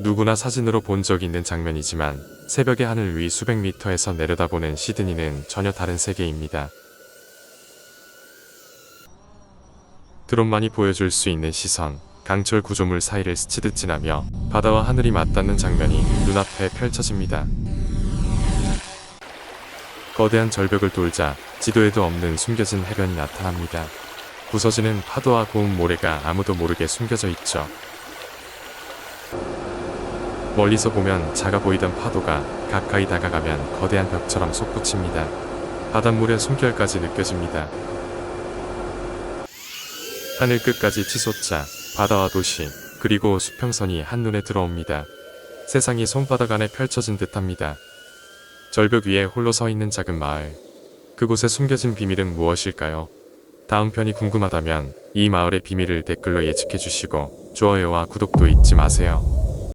누구나 사진으로 본 적 있는 장면이지만 새벽의 하늘 위 수백 미터에서 내려다보는 시드니는 전혀 다른 세계입니다. 드론만이 보여줄 수 있는 시선, 강철 구조물 사이를 스치듯 지나며 바다와 하늘이 맞닿는 장면이 눈앞에 펼쳐집니다. 거대한 절벽을 돌자 지도에도 없는 숨겨진 해변이 나타납니다. 부서지는 파도와 고운 모래가 아무도 모르게 숨겨져 있죠. 멀리서 보면 작아 보이던 파도가 가까이 다가가면 거대한 벽처럼 솟구칩니다. 바닷물의 숨결까지 느껴집니다. 하늘 끝까지 치솟자 바다와 도시 그리고 수평선이 한눈에 들어옵니다. 세상이 손바닥 안에 펼쳐진 듯합니다. 절벽 위에 홀로 서 있는 작은 마을. 그곳에 숨겨진 비밀은 무엇일까요? 다음 편이 궁금하다면 이 마을의 비밀을 댓글로 예측해 주시고 좋아요와 구독도 잊지 마세요.